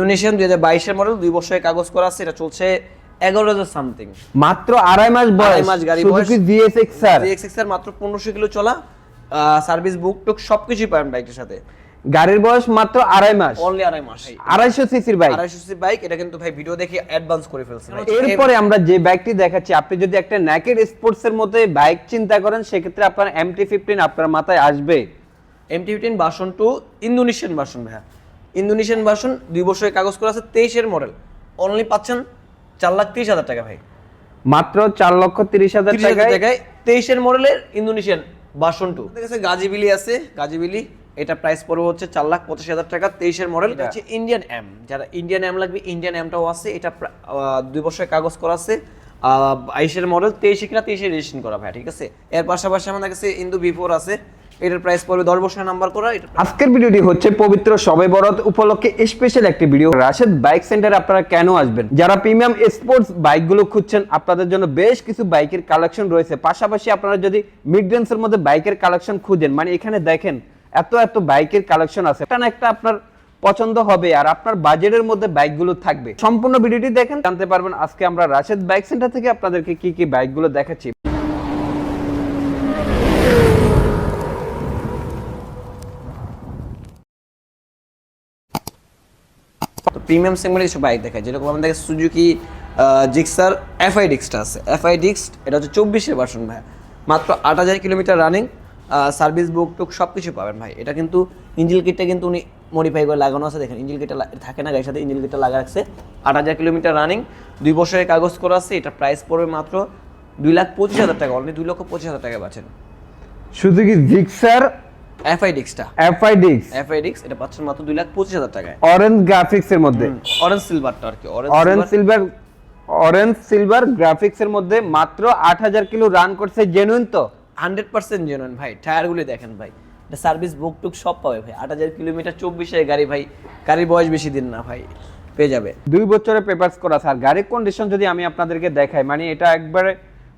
Indonesian দুই হাজার বাইশের মডেল দুই বছরের কাগজ করা আছে এটা চলছে এগারো হাজার সামথিং মাত্র আড়াই মাস বয়স। মাস গাড়ি বয়স। জিএসএক্স মাত্র পনেরোশো কিলো চলা সার্ভিস বুক টুক সবকিছুই পাবেন বাইকটার সাথে। গাড়ির বয়স মাত্র আড়াই মাস। অনলি আড়াই মাস। আড়াইশো সিসির বাইক আড়াইশো সি বাইক এটা কিন্তু ভাই ভিডিও দেখে অ্যাডভান্স করে ফেলছে এরপরে আমরা যে বাইকটি দেখাচ্ছি আপনি যদি একটা ন্যাকেড স্পোর্টস এর মধ্যে বাইক চিন্তা করেন সেক্ষেত্রে আপনার এমটি ফিফটিন আপনার মাথায় আসবে। MT fifteen version two Indonesian version ভাইয়া। ইন্দোনেশিয়ান ভার্সন দুই বছরের কাগজ করা আছে তেইশের মডেল। অনলি পাচ্ছেন চার লাখ তিরিশ হাজার টাকা ভাই। মাত্র চার লক্ষ তিরিশ হাজার টাকায় তেইশের মডেলের ইন্দোনেশিয়ান ভার্সন টু কাছে গাজিবিলি আছে গাজিবিলি। এটা প্রাইস পড়বে হচ্ছে চার লাখ পঁচাশি হাজার টাকা তেইশের মডেল। এটা হচ্ছে ইন্ডিয়ান এম যারা ইন্ডিয়ান অ্যাম লাগবে ইন্ডিয়ান এমটাও আছে। এটা দুই বছরের কাগজ করা আছে। বাইশের মডেল তেইশে কিনা তেইশে রেজিস্ট্রেশন করা ভাই ঠিক আছে? এর পাশাপাশি আমাদের কাছে ইন্দু বিফোর আছে। এটার প্রাইস পড়বে দশ নাম্বার করা আজকের ভিডিওটি হচ্ছে পবিত্র সবে বরাত উপলক্ষে স্পেশাল একটি ভিডিও রাশেদ বাইক আপনারা কেন আসবেন? যারা প্রিমিয়াম স্পোর্টস বাইকগুলো খুঁজছেন, আপনাদের জন্য বেশ কিছু বাইকের কালেকশন রয়েছে। পাশাপাশি আপনারা যদি মিড রেঞ্জের মধ্যে বাইকের কালেকশন খুঁজেন মানে এখানে দেখেন, এত এত বাইকের কালেকশন আছে। একটা না একটা আপনার পছন্দ হবে আর আপনার বাজেটের মধ্যে বাইকগুলো থাকবে। সম্পূর্ণ ভিডিওটি দেখেন, জানতে পারবেন আজকে আমরা রাশেদ বাইক সেন্টার থেকে আপনাদেরকে কি কি বাইকগুলো দেখাচ্ছি। প্রিমিয়াম সেগমেন্টে কিছু বাইক দেখায়। যেরকম আমাদের সুজুকি জিক্সার এফআই ডিক্সটা আছে। এফআই ডিক্স এটা হচ্ছে চব্বিশের ভার্সন ভাই। মাত্র আট হাজার কিলোমিটার রানিং সার্ভিস বুক টুক সব কিছু পাবেন ভাই। এটা কিন্তু ইঞ্জিল কিটটা কিন্তু উনি মডিফাই করে লাগানো আছে। দেখেন ইঞ্জিল কিটটা থাকে না, গাড়ির সাথে ইঞ্জিল কিটটা লাগা রাখছে। আট হাজার কিলোমিটার রানিং দুই বছরের কাগজ করা আছে। এটা প্রাইস পড়বে মাত্র দুই লাখ পঁচিশ হাজার টাকা। অলরেডি দুই লক্ষ পঁচিশ হাজার টাকা পাচ্ছেন। শুধু কি জিক্সার এফআই ডিক্সটা এফআই ডিক্স এফআই ডিক্স এটা পাচ্ছেন মাত্র দুই লাখ পঁচিশ হাজার টাকায়। অরেঞ্জ গ্রাফিক্স এর মধ্যে। অরেঞ্জ সিলভারটা আর কি। Orange silver orange silver graphics এর মধ্যে মাত্র আট হাজার কিলো রান করছে জেনুইন তো? হান্ড্রেড পার্সেন্ট জেনুইন ভাই টায়ারগুলি দেখেন ভাই। এটা সার্ভিস বুক টুক সব পাবে ভাই। আট হাজার কিলোমিটার চব্বিশের গাড়ি ভাই গাড়ির বয়স বেশি দিন না ভাই পেয়ে যাবে। দুই বছরের পেপারস করা স্যার গাড়ির কন্ডিশন যদি আমি আপনাদেরকে দেখাই মানে এটা একবারে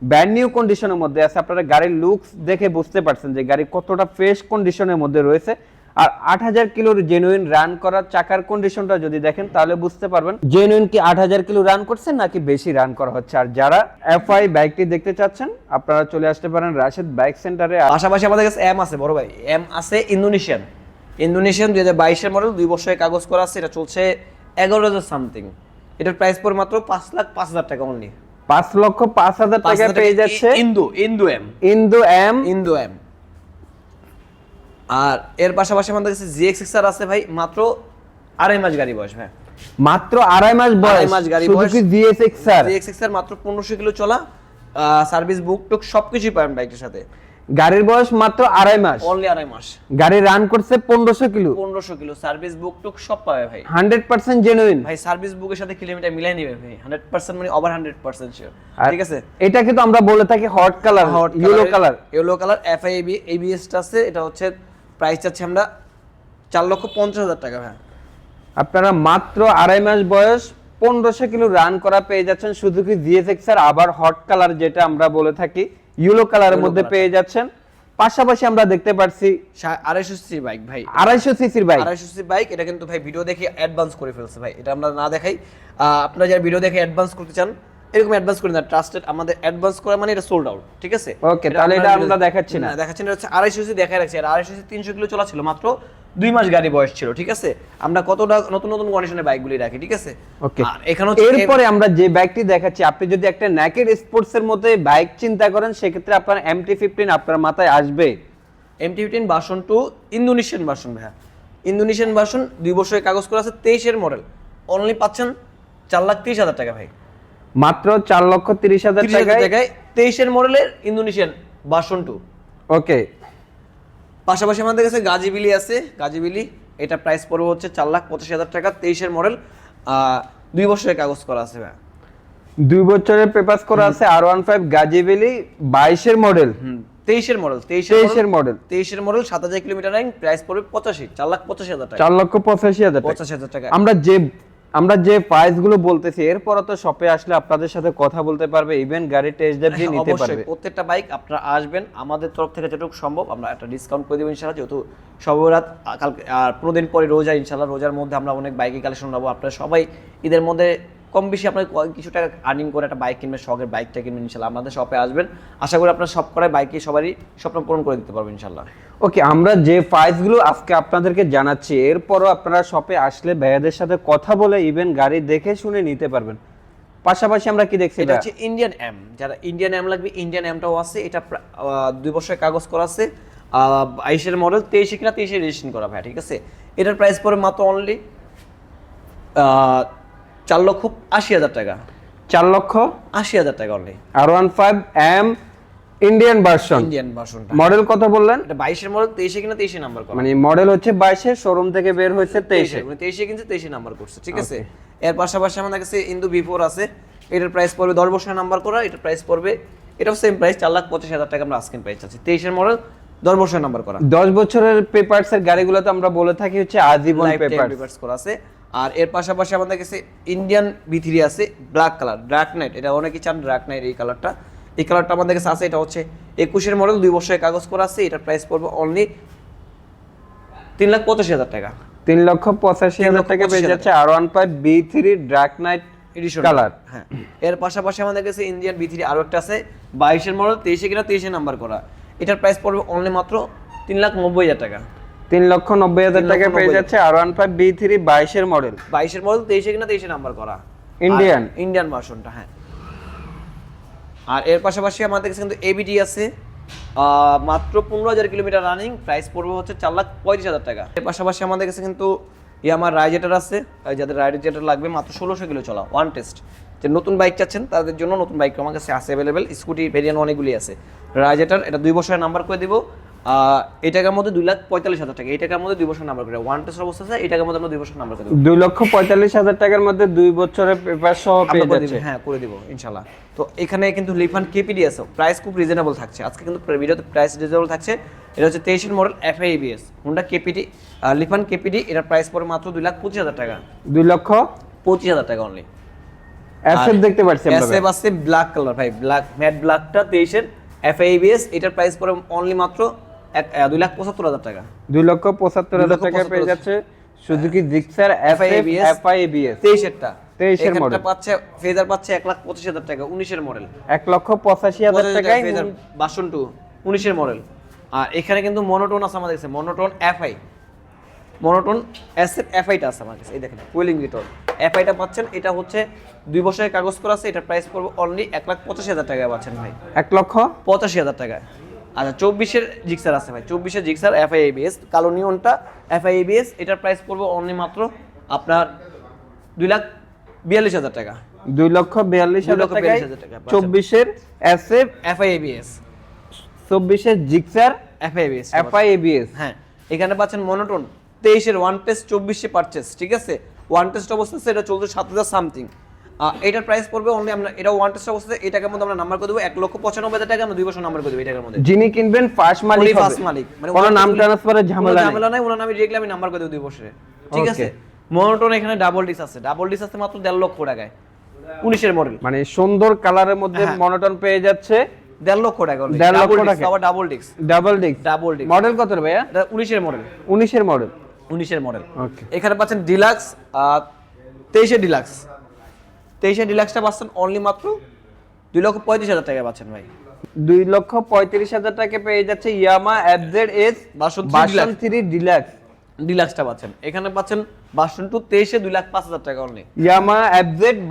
ব্র্যান্ড নিউ কন্ডিশনের মধ্যে আছে। আপনারা গাড়ির লুকস দেখে বুঝতে পারছেন যে গাড়ি কতটা ফ্রেশ কন্ডিশনের মধ্যে রয়েছে। আর আট হাজার কিলোর জেনুইন রান করার চাকার কন্ডিশনটা যদি দেখেন, তাহলে বুঝতে পারবেন জেনুইন কি আট হাজার কিলো রান করছে নাকি বেশি রান করা হচ্ছে। আর যারা এফআই বাইকটি দেখতে চাচ্ছেন, আপনারা চলে আসতে পারেন রাশেদ বাইক সেন্টারে পাশাপাশি আমাদের কাছে এম আছে, বড় ভাই। এম আছে ইন্দোনেশিয়ান ইন্দোনেশিয়ান দুই হাজার বাইশের মডেল দুই বছরের কাগজ করা আছে, এটা চলছে এগারো হাজার সামথিং এটার প্রাইস পড়ে মাত্র পাঁচ লাখ পাঁচ হাজার টাকা অনলি পাঁচ লক্ষ পাঁচ হাজার টাকা পেয়ে যাচ্ছে। ইন্দু ইন্দু এম। ইন্দু এম। ইন্দু এম। আর এর পাশাপাশি আমাদের কাছে জিএক্স এক্স আর আছে ভাই মাত্র আড়াই মাস গাড়ি বয়স ভাই। মাত্র আড়াই মাস বয়স। মাস গাড়ি বয়স। জিএক্স এক্স আর জিএক্স আর মাত্র পনেরোশো কিলো চলা সার্ভিস বুক টুক সবকিছুই পাবেন বাইকটার সাথে। গাড়ির বয়স মাত্র আড়াই মাস। অনলি আড়াই মাস। গাড়ি রান করছে পনেরোশো কিলো। পনেরোশো কিলো। সার্ভিস বুক টুক সব পাবে ভাই। হান্ড্রেড পার্সেন্ট জেনুইন ভাই সার্ভিস বুকের সাথে কিলোমিটার মিলাই নিবে ভাই। হান্ড্রেড পার্সেন্ট মানে ওভার হান্ড্রেড পার্সেন্ট শিওর ঠিক আছে? এটা কিন্তু আমরা বলে থাকি hot colour hot yellow colour yellow colour F I FIB এবিএসটা আছে। এটা হচ্ছে প্রাইস চাচ্ছি আমরা চার লক্ষ পঞ্চাশ হাজার টাকা ভাই। আপনারা মাত্র আড়াই মাস বয়স পনেরোশো কিলো রান করা পেয়ে যাচ্ছেন। শুধু কি জিএসএক্স এর আবার হট কালার যেটা আমরা বলে থাকি। ইয়েলো কালারের এর মধ্যে পেয়ে যাচ্ছেন। পাশাপাশি আমরা দেখতে পাচ্ছি আড়াইশো সি বাইক ভাই। আড়াইশো সিসির বাইক আড়াইশো সি বাইক এটা কিন্তু ভাই ভিডিও দেখে অ্যাডভান্স করে ফেলছে ভাই। এটা আমরা না দেখাই। আহ, আপনারা যারা ভিডিও দেখে অ্যাডভান্স করতে চান এরকম অ্যাডভান্স করে না ট্রাস্টেড আমাদের অ্যাডভান্স করা মানে এটা সোল্ড আউট ঠিক আছে? Okay, তাহলে এটা আমরা দেখাচ্ছি না। দেখাচ্ছি না হচ্ছে আড়াইশো সি দেখাই রাখছি আর আড়াইশো সি তিনশো কিলো চলা ছিল মাত্র দুই মাস গাড়ি বয়স ছিল ঠিক আছে? আমরা কতটা নতুন নতুন কন্ডিশনের বাইকগুলি রাখি ঠিক আছে? ওকে আর এখানে হচ্ছে এরপরে আমরা যে বাইকটি দেখাচ্ছি আপনি যদি একটা ন্যাকেড স্পোর্টস এর মধ্যে বাইক চিন্তা করেন সেক্ষেত্রে আপনার এমটি ফিফটিন আপনার মাথায় আসবে। MT fifteen version two Indonesian version ভাইয়া। ইন্দোনেশিয়ান ভার্সন দুই বছরের কাগজ করা আছে তেইশের মডেল অনলি পাচ্ছেন চার লাখ তিরিশ হাজার টাকা ভাই। মাত্র চার লক্ষ তিরিশ হাজার টাকায়। তেইশের মডেলের ইন্দোনেশিয়ান ভার্সন টু। ওকে। পাশাপাশি আমাদের কাছে গাজিবিলি আছে। গাজিবিলি এটা প্রাইস পড়বে হচ্ছে চার লাখ পঁচাশি হাজার টাকা তেইশের মডেল। দুই বছরের কাগজ করা আছে ভাই। দুই বছরের পেপারস করা আছে আর ওয়ান ফাইভ গাজিবেলি বাইশের মডেল। তেইশের মডেল তেইশের মডেল। তেইশের মডেল। সাত হাজার কিলোমিটার রাইন প্রাইস পড়বে পঁচাশি চার লাখ পঁচাশি হাজার টাকা। চার লক্ষ পঁচাশি হাজার পঁচাশি হাজার টাকা। আমরা যে আমরা যে প্রাইসগুলো বলতেছি এরপরে তো শপে আসলে আপনাদের সাথে কথা বলতে পারবে ইভেন গাড়ি টেস্ট ড্রাইভ দিয়ে হ্যাঁ, নিতে অবশ্যই পারবে। প্রত্যেকটা বাইক আপনারা আসবেন আমাদের তরফ থেকে যতটুকু সম্ভব আমরা একটা ডিসকাউন্ট করে দেবো ইনশাআল্লাহ যেহেতু সবরাত কালকে আর পনেরো দিন পরে রোজা ইনশাআল্লাহ রোজার মধ্যে আমরা অনেক বাইকের কালেকশন নেব আপনারা সবাই ঈদের মধ্যে কম বেশি আপনার কিছু টাকা আর্নিং করে একটা বাইক কিনবেন শখের বাইকটা কিনবেন ইনশাল্লাহ আমাদের শপে আসবেন। আশা করি আপনার সব করায় বাইকে সবারই স্বপ্ন পূরণ করে দিতে পারবেন ইনশাল্লাহ। ওকে আমরা যে প্রাইসগুলো আজকে আপনাদেরকে জানাচ্ছি এরপরও আপনারা শপে আসলে ভাইয়াদের সাথে কথা বলে ইভেন গাড়ি দেখে শুনে নিতে পারবেন। পাশাপাশি আমরা কি দেখছি এটা হচ্ছে ইন্ডিয়ান এম যারা ইন্ডিয়ান এম লাগবে ইন্ডিয়ান এমটাও আছে এটা দুই বছরের কাগজ করা আছে। আহ, বাইশের মডেল তেইশে কিনা তেইশে রেজিস্ট্রেশন করা ভাই ঠিক আছে? এটার প্রাইস পড়ে মাত্র অনলি চার লক্ষ আশি হাজার টাকা। চার লক্ষ আশি হাজার টাকা only R one five M Indian version Indian ভার্সনটা মডেল কত বললেন? এটা বাইশের মডেল তেইশে কিনা তেইশে নাম্বার করা। মানে মডেল হচ্ছে বাইশে শোরুম থেকে বের হয়েছে তেইশে। মানে তেইশে কিনছে তেইশে নাম্বার করছে ঠিক আছে? এর পাশাপাশি আমাদের কাছে ইন্দু বিফোর আছে। এটার প্রাইস পড়বে দশ বছরের নাম্বার করা এটার প্রাইস পড়বে এটাও সেম প্রাইস চার লাখ পঁচিশ হাজার টাকা আমরা আজকের প্রাইস আছে তেইশের মডেল দশ বছরের নাম্বার করা। দশ বছরের পেপারস এর গাড়িগুলো তো আমরা বলে থাকি হচ্ছে আজীবন লাইফ টাইম পেপার রিভার্স করা আছে। আর এর পাশাপাশি আমাদের কাছে ইন্ডিয়ান বি থ্রি আছে ব্ল্যাক কালার ডার্ক নাইট এটা অনেকেই চান ডার্ক নাইট এই কালারটা এই কালারটা আমাদের কাছে আছে এটা হচ্ছে একুশের মডেল দুই বছরের কাগজ করা আছে এটার প্রাইস পড়বে অনলি তিন লাখ পঁচাশি হাজার টাকা। তিন লক্ষ পঁচাশি হাজার টাকা পেয়ে যাচ্ছে R one five B three dark knight edition colour হ্যাঁ। এর পাশাপাশি আমাদের কাছে ইন্ডিয়ান বি থ্রি আরও একটা আছে বাইশের মডেল তেইশে কিনা তেইশে নাম্বার করা। এটার প্রাইস পড়বে অনলি মাত্র তিন লাখ নব্বই হাজার টাকা। তিন লক্ষ নব্বই হাজার টাকা পেয়ে যাচ্ছে R one five B three বাইশের মডেল বাইশের মডেল তেইশে কিনা তেইশে নাম্বার করা। Indian? ইন্ডিয়ান ভার্সনটা হ্যাঁ। আর এর পাশাপাশি আমাদের কাছে কিন্তু এবিডি আছে। মাত্র পনেরো হাজার কিলোমিটার রানিং প্রাইস পড়বে হচ্ছে চার লাখ পঁয়ত্রিশ হাজার টাকা। এর পাশাপাশি আমাদের কাছে কিন্তু ইয়ামার রাইজেটার আছে। যাদের রাইজেটার লাগবে মাত্র ষোলোশো কিলো চলা ওয়ান টেস্ট যে নতুন বাইক চাচ্ছেন তাদের জন্য নতুন বাইক আমার কাছে আছে অ্যাভেলেবেল স্কুটি ভেরিয়েন্ট অনেকগুলি আছে। রাইজেটার এটা দুই বছরের নাম্বার করে দিব। এই টাকার মধ্যে দুই লাখ পঁয়তাল্লিশ হাজার টাকা। এই টাকার মধ্যে দুই বছর নাম্বার করে। ওয়ান টেস্ট অবস্থা আছে এই টাকার মধ্যে আমরা দুই বছর নাম্বার করে দুই লক্ষ পঁয়তাল্লিশ হাজার টাকার মধ্যে দুই বছরের পেপার সহ পেয়ে যাচ্ছে। হ্যাঁ করে দিব ইনশাল্লাহ তো এখানে কিন্তু লিফান কেপিডি আছে প্রাইস খুব রিজনেবল থাকছে। আজকে কিন্তু ভিডিওতে প্রাইস রিজনেবল থাকছে। এটা হচ্ছে তেইশের মডেল এফআইবিএস হুন্ডা কেপিডি লিফান কেপিডি এটার প্রাইস পড়ে মাত্র দুই লাখ পঁচিশ হাজার টাকা। দুই লক্ষ? পঁচিশ হাজার টাকা অনলি দেখতে পাচ্ছি আছে ব্ল্যাক কালার ভাই ব্ল্যাক ম্যাট ব্ল্যাকটা তেইশের এফআইবিএস এটার প্রাইস পড়ে অনলি মাত্র দুই লাখ পঁচাত্তর হাজার টাকা। দুই লক্ষ পঁচাত্তর হাজার টাকা পেয়ে যাচ্ছে Suzuki Gixxer FIABS FIABS FIABS তেইশেরটা 23 এর এখানটা model। পাচ্ছে ফেজার পাচ্ছে এক লাখ পঁচিশ হাজার টাকা উনিশের মডেল এক লক্ষ পঁচাশি হাজার টাকায় বাসন টু উনিশের মডেল আর এখানে কিন্তু মনোটোন আছে আমাদের কাছে মনোটোন এফআই মনোটোন এসএফ এফআইটা আছে আমার কাছে এই দেখেন কুইলিং রিটন এফআইটা পাচ্ছেন এটা হচ্ছে দুই বছরের কাগজ করা আছে এটা প্রাইস পড়বে অনলি এক লাখ পঁচাশি হাজার টাকায় পাচ্ছেন ভাই। এক লক্ষ? পঁচাশি হাজার টাকায়। আচ্ছা চব্বিশের জিক্সার আছে ভাই। চব্বিশের জিক্সার এফআইএবিএস কালো নিয়নটা এফআইএবিএস এটার প্রাইস পড়বে অনলি মাত্র আপনার দুই লাখ বিয়াল্লিশ হাজার টাকা। দুই লক্ষ বিয়াল্লিশ হাজার লক্ষ টাকায় 42,000 টাকা। চব্বিশের এসএফ এফআইএবিএস চব্বিশের Gixxer FI ABS FI ABS হ্যাঁ এখানে পাচ্ছেন মনোটোন তেইশের ওয়ান টেস্ট চব্বিশে পারচেস ঠিক আছে? ওয়ান টেস্ট অবস্থা এটা চলছে সাত হাজার সামথিং এটার প্রাইস পড়বে অনলি আমরা এটা ওয়ান টেস্ট অবস্থাতে এই টাকার মধ্যে আমরা নাম্বার করে দেবো এক লক্ষ পঁচানব্বই হাজার টাকা আমরা দুই বছর নাম্বার করে দেবো এই টাকার মধ্যে। যিনি কিনবেন ফার্স্ট মালিক ফার্স্ট মালিক। মানে ওনার নাম ট্রান্সফারের ঝামেলা নেই। ঝামেলা নাই ওনার নামে ডিরেক্টলি আমি নাম্বার করে দেবো দুই বছরে ঠিক আছে? মনোটোন এখানে ডাবল ডিস আছে। ডাবল ডিস আছে মাত্র দেড় লক্ষ টাকায়। উনিশের মডেল মানে সুন্দর কালারের মধ্যে হ্যাঁ। মনোটন পেয়ে যাচ্ছে। দেড় লক্ষ টাকা দেড় লক্ষ টাকা। আবার double disc double disc double disc model কত রে ভাইয়া? এটা উনিশের মডেল উনিশের মডেল উনিশের মডেল এখানে পাচ্ছেন ডিলাক্স আর তেইশে ডিলাক্স তেইশে ডিলাক্সটা পাচ্ছেন অনলি মাত্র দুই লক্ষ পঁয়ত্রিশ হাজার টাকা পাচ্ছেন ভাই। দুই লক্ষ পঁয়ত্রিশ হাজার টাকা পেয়ে যাচ্ছে Yamaha FZ S version deluxe। Three deluxe. ডিলাক্সটা পাচ্ছেন। এখানে পাচ্ছেন বাসন টু তেইশে দুই লাখ পাঁচ হাজার টাকা only Yamaha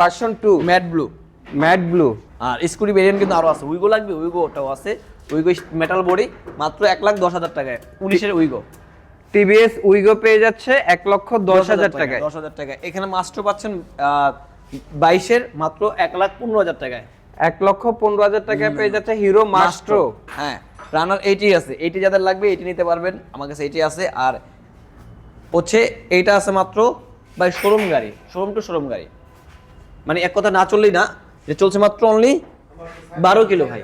version two matte blue matte blue আর স্কুটি ভেরিয়েন্ট কিন্তু আরও আছে। উইগো লাগবে উইগো ওটাও আছে। উইগো মেটাল বডি মাত্র এক লাখ দশ হাজার টাকায়। উনিশের উইগো টিভিএস উইগো পেয়ে যাচ্ছে এক লক্ষ দশ হাজার টাকায় দশ হাজার টাকায়। এখানে মাস্টার পাচ্ছেন বাইশের মাত্র এক লাখ পনেরো হাজার টাকায়। এক লক্ষ পনেরো হাজার টাকায় পেয়ে যাচ্ছে হিরো মাস্ট্রো হ্যাঁ রানার এইটি আছে। এইটি যাদের লাগবে এইটি নিতে পারবেন। আমার কাছে এইটি আছে। আর হচ্ছে এইটা আছে মাত্র বাই শোরুম গাড়ি। শোরুম টু শোরুম গাড়ি। মানে এক কথা না চললেই না যে চলছে মাত্র অনলি বারো কিলো ভাই।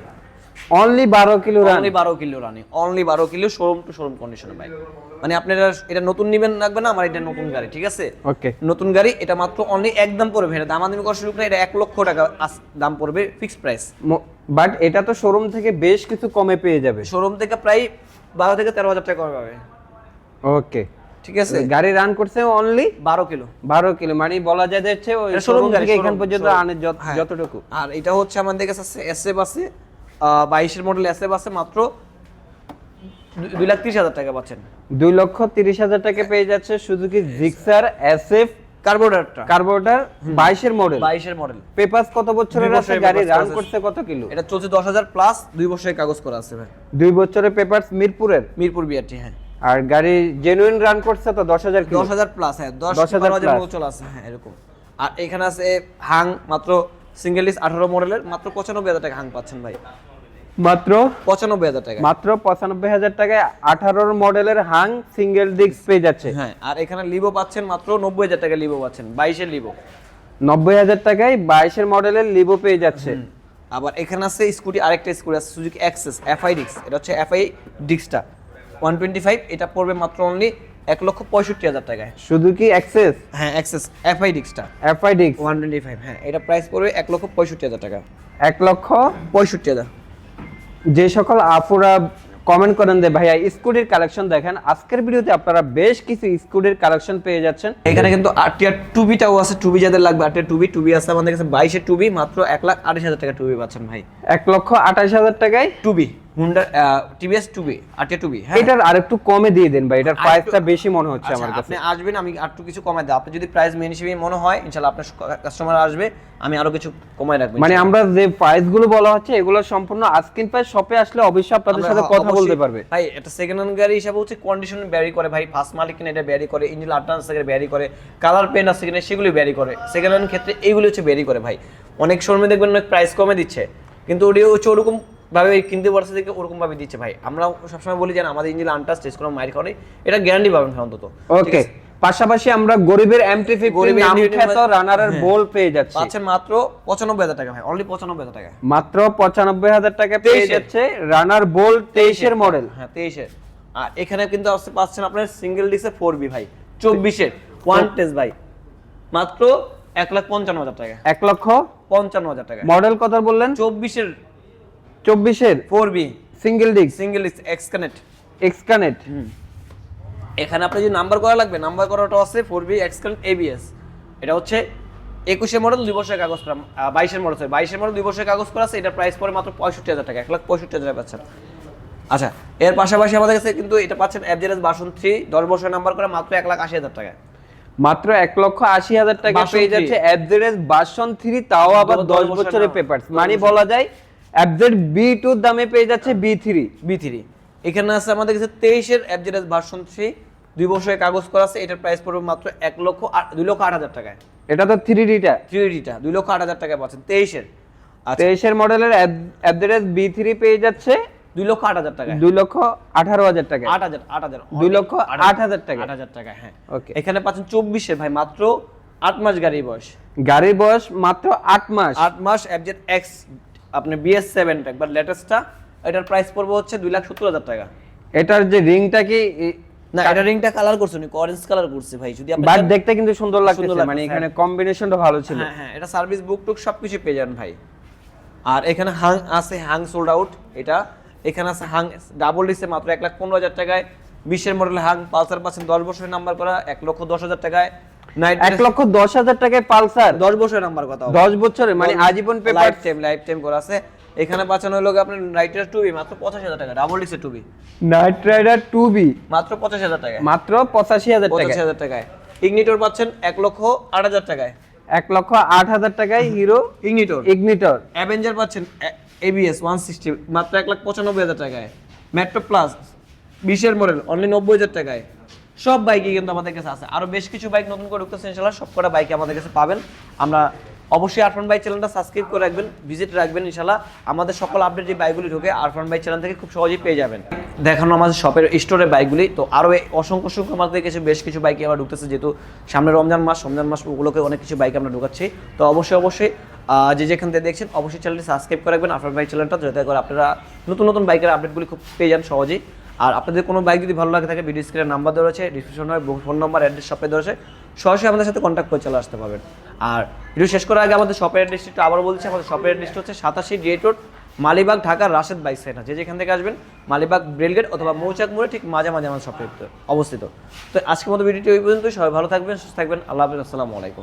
অনলি বারো কিলো রান অনলি বারো কিলো রানিং অনলি বারো কিলো শোরুম টু শোরুম কন্ডিশনে বাইক মানে আপনি এটা নতুন নিবেন লাগবে না আমার এটা নতুন গাড়ি ঠিক আছে? ওকে নতুন গাড়ি এটা মাত্র অনলি একদম পড়বে। এটা দামাদামি করা শুরু করে এটা লক্ষ টাকা দাম পড়বে ফিক্সড প্রাইস বাট এটা তো শোরুম থেকে বেশ কিছু কমে পেয়ে যাবে। শোরুম থেকে প্রায় বারো থেকে তেরো হাজার টাকা কমে পাবে। ওকে ঠিক আছে? গাড়ি রান করছে অনলি বারো কিলো। বারো কিলো মানে বলা যায় যাচ্ছে ওই শোরুম থেকে এখান পর্যন্ত। আনে হ্যাঁ। যতটুকু। আর এটা হচ্ছে আমাদের কাছে এসএফ আছে। বাইশের মডেল এসএফ আছে মাত্র দুই লাখ তিরিশ হাজার টাকা পাচ্ছেন। দুই লক্ষ তিরিশ হাজার টাকা পেয়ে যাচ্ছে সুজুকি জিক্সার এসএফ কার্বোরেটরটা কার্বোরেটর বাইশের মডেল বাইশের মডেল পেপারস কত বছরের আছে? গাড়ি রান। করছে কত কিলো? এটা চলছে দশ হাজার প্লাস দুই বছরের কাগজ করা আছে ভাই। দুই বছরের পেপারস মিরপুরের? মিরপুর বিআরটি হ্যাঁ। আর গাড়ি জেনুইন রান করছে তো দশ হাজার কিলো? দশ হাজার প্লাস হ্যাঁ। দশ 10,000 হাজার। মতো চলে আছে হ্যাঁ এরকম। আর এখানে আছে হাং মাত্র সিঙ্গেল ডিস আঠারো মডেলের মাত্র পঁচানব্বই হাজার টাকা হাং পাচ্ছেন ভাই। মাত্র? পঁচানব্বই হাজার টাকা মাত্র পঁচানব্বই হাজার টাকায় আঠারোর মডেলের হাং সিঙ্গেল ডিস্ক পেয়ে যাচ্ছে। হ্যাঁ আর এখানে লিভো পাচ্ছেন মাত্র নব্বই হাজার টাকা লিভো পাচ্ছেন বাইশের লিভো নব্বই হাজার টাকায় বাইশের মডেলের লিভো পেয়ে যাচ্ছে। আবার এখানে আছে স্কুটি আরেকটা স্কুটি আছে সুজুকি অ্যাক্সেস এফআই ডিক্স এটা হচ্ছে এফআই ডিক্সটা ওয়ান টোয়েন্টি ফাইভ এটা পড়বে মাত্র অনলি এক লক্ষ পঁয়ষট্টি হাজার টাকায় শুধু কি অ্যাক্সেস হ্যাঁ Access FI ডিক্সটা FI disc one twenty five হ্যাঁ এটা প্রাইস পড়বে এক লক্ষ পঁয়ষট্টি হাজার টাকা। এক লক্ষ পঁয়ষট্টি হাজার। যে সকল আফুরা কমেন্ট করেন যে ভাইয়া স্কুটির কালেকশন দেখেন। আজকের ভিডিওতে আপনারা বেশ কিছু স্কুটির কালেকশন পেয়ে যাচ্ছেন। এখানে কিন্তু আরটিআর টুবিটাও আছে টুবি যাদের লাগবে। আরটিআর টুবি টুবি আছে আমাদের কাছে বাইশের টুবি মাত্র এক লাখ আঠাশ হাজার টাকা টুবি পাচ্ছেন ভাই। এক লক্ষ আঠাশ হাজার টাকায়? Two V Honda TVS two V RTR two V হ্যাঁ? এটার আরেকটু কমে দিয়ে দেন ভাই এটার প্রাইসটা বেশি মনে হচ্ছে আচ্ছা, আমার কাছে। আপনি আসবেন আমি আরটু কিছু কমাই দেব। আপনি যদি প্রাইস মেন হিসেবে মনে হয় ইনশাআল্লাহ আপনার কাস্টমার আসবে আমি আরও কিছু কমাই রাখব মানে আমরা যে প্রাইসগুলো বলা হচ্ছে এগুলো সম্পূর্ণ আজকিন প্রাইস শপে আসলে অবশ্যই আপনাদের সাথে কথা বলতে পারবে। ভাই এটা সেকেন্ড হ্যান্ড গাড়ি হিসাবে হচ্ছে কন্ডিশন ভ্যারি করে ভাই ফার্স্ট মালিক কিনে এটা ভ্যারি করে ইঞ্জিন আটান্স থেকে ভ্যারি করে কালার পেন আছে কিনা সেগুলি ভ্যারি করে। সেকেন্ড হ্যান্ড ক্ষেত্রে এইগুলি হচ্ছে ভ্যারি করে ভাই। অনেক শোরুমে দেখবেন অনেক প্রাইস কমে দিচ্ছে কিন্তু ওটি হচ্ছে ওরকম ভাবে কিনতে পারছে দেখে ওরকম ভাবে দিচ্ছে ভাই। আমরা সবসময় বলি যে আমাদের ইঞ্জিন আনটাস টেস্ট কোনো মাইর খাওয়া এটা গ্যারান্টি পাবেন অন্তত। ওকে পাশাপাশি আমরা গরিবের এমটি ফিফটি গরিবের নাম MT-50 খ্যাত রানারের। বোল পেয়ে যাচ্ছে। পাচ্ছেন মাত্র পঁচানব্বই হাজার টাকা ভাই অনলি পঁচানব্বই হাজার টাকা। মাত্র পঁচানব্বই হাজার টাকা পেয়ে যাচ্ছে রানার বোল তেইশের মডেল হ্যাঁ তেইশের আর এখানে কিন্তু আসতে পাচ্ছেন আপনার সিঙ্গেল ডিসে ফোর বি ভাই চব্বিশের ওয়ান টেস্ট ভাই। মাত্র এক লাখ পঞ্চান্ন হাজার টাকা। এক লক্ষ পঞ্চান্ন হাজার টাকা। মডেল কত বললেন? চব্বিশের চব্বিশের four B. Single disc single disc X connect X connect এখানে আপনি যদি নাম্বার করা লাগবে নাম্বার করাটা আছে four B X connect ABS এটা হচ্ছে একুশে মডেল দুই বছরের কাগজ করা বাইশের মডেল সরি বাইশের মডেল দুই বছরের কাগজ করা আছে এটার প্রাইস পড়ে মাত্র পঁয়ষট্টি হাজার টাকা এক লাখ পঁয়ষট্টি হাজার পাচ্ছেন। আচ্ছা এর পাশাপাশি আমাদের কাছে কিন্তু এটা পাচ্ছেন এফজেডএস বাসন থ্রি দশ বছরের নাম্বার করা মাত্র এক লাখ আশি হাজার টাকা। মাত্র এক লক্ষ আশি হাজার টাকা পেয়ে যাচ্ছে এফজেড বাসন থ্রি তাও আবার দশ বছরের পেপার মানে বলা যায় এফজেড বি টুর দামে পেয়ে যাচ্ছে বি থ্রি বি থ্রি এখানে আছে আমাদের কাছে তেইশের এফজেডএস ভার্সন থ্রি দুই বছরের কাগজ করা আছে এটার প্রাইস পড়বে মাত্র এক লক্ষ দুই লক্ষ আট হাজার টাকায়। এটা তো থ্রি ডিটা থ্রি ডিটা দুই লক্ষ আট হাজার টাকায় পাচ্ছেন তেইশের। আচ্ছা। তেইশের মডেলের এফজেড বি থ্রি পেয়ে যাচ্ছে দুই লক্ষ আট হাজার টাকায়। দুই লক্ষ আঠারো হাজার টাকা আট হাজার আট হাজার দুই লক্ষ আট হাজার টাকা আট হাজার টাকা হ্যাঁ। ওকে এখানে পাচ্ছেন চব্বিশে ভাই মাত্র আট মাস গাড়ির বয়স। গাড়ির বয়স মাত্র আট মাস। আট মাস এফজেড এক্স আপনার বিএস সেভেন একবার লেটেস্টটা এটার প্রাইস পড়বে হচ্ছে দুই লাখ সত্তর হাজার টাকা। এটার যে রিংটা কি না এটা রিংটা কালার করছে অরেঞ্জ কালার করছে ভাই। যদি আপনি বাট দেখতে কিন্তু সুন্দর লাগতেছে মানে হ্যাঁ। এখানে কম্বিনেশনটা ভালো ছিল। হ্যাঁ হ্যাঁ এটা সার্ভিস বুক টুক সবকিছু পেয়ে যান ভাই। আর এখানে হাং আছে হাং সোল্ড আউট এটা। এখানে আছে হাং ডাবল ডিসে মাত্র এক লাখ পনেরো হাজার টাকায়। বিশের মডেল হাং পালসার পাচ্ছেন দশ বছরের নাম্বার করা এক লক্ষ দশ হাজার টাকায়। এক লক্ষ দশ হাজার টাকায় পালসার। দশ বছরের নাম্বার কথা দশ বছরের মানে আজীবন paper lifetime lifetime করা আছে। এখানে পাচ্ছেন হলো আপনার নাইটের টুবি মাত্র পঁচাশি হাজার টাকা double ডিসের two V Knight Rider two V মাত্র পঁচাশি হাজার টাকায়। মাত্র পঁচাশি হাজার পঁচাশি হাজার টাকায়। ইগনিটর পাচ্ছেন এক লক্ষ আট হাজার টাকায়। এক লক্ষ আট হাজার টাকায় হিরো ইগনিটর ইগনিটর অ্যাভেঞ্জার পাচ্ছেন এবিএস ওয়ান সিক্সটি মাত্র এক লাখ পঁচানব্বই হাজার টাকায়। মেট্রো প্লাস বিশের মডেল অনলি নব্বই হাজার টাকায়। সব বাইকই কিন্তু আমাদের কাছে আছে। আরও বেশ কিছু বাইক নতুন করে ঢুকতেছে ইনশাল্লাহ সব কটা বাইক আমাদের কাছে পাবেন। আমরা অবশ্যই আরফান বাইক চ্যানেলটা সাবস্ক্রাইব করে রাখবেন ভিজিট রাখবেন ইনশাল্লাহ আমাদের সকল আপডেট যে বাইকগুলি ঢোকে, আরফান বাইক চ্যানেল থেকে খুব সহজেই পেয়ে যাবেন। দেখানো আমাদের শপের স্টোরের বাইকগুলি, তো আরও অসংখ্য অসংখ্য আমাদের কিছু বেশ কিছু বাইক আমরা ঢুকতেছে, যেহেতু সামনে রমজান মাস রমজান মাস ওগুলোকে অনেক কিছু বাইক আমরা ঢুকাচ্ছি। তো অবশ্যই অবশ্যই যে যেখান থেকে দেখছেন, অবশ্যই চ্যানেলটি সাবস্ক্রাইব করে রাখবেন, আরফান বাইক চ্যানেলটা যাতে করে আপনারা নতুন নতুন বাইকের আপডেটগুলি খুব পেয়ে যান সহজেই। আর আপনাদের কোনো বাইক যদি ভালো লাগে থাকে ভিডিও স্ক্রিনে নাম্বার দেওয়া রয়েছে ডিসক্রিপশনে ফোন নাম্বার অ্যাড্রেস শপে দেওয়া রয়েছে, সরাসরি আমাদের সাথে কন্ট্যাক্ট করে চলে আসতে পারবেন। আর ভিডিও শেষ করার আগে আমাদের শপের অ্যাড্রেসটি একটু আবার বলছি, আমাদের শপের অ্যাড্রেসটা হচ্ছে সাতাশি ডেট রোড মালিবাগ, ঢাকার রাশেদ বাইক সেন্টার যে যেখান থেকে আসবেন, মালিবাগ রেলগেট অথবা মৌচাক মোড়ে ঠিক মাঝে মাঝে আমাদের শপে অবস্থিত। তো আজকের মতো ভিডিওটি ওই পর্যন্তই, সবাই ভালো থাকবেন, সুস্থ থাকবেন, আল্লাহ হাফিজ, আসসালামু আলাইকুম।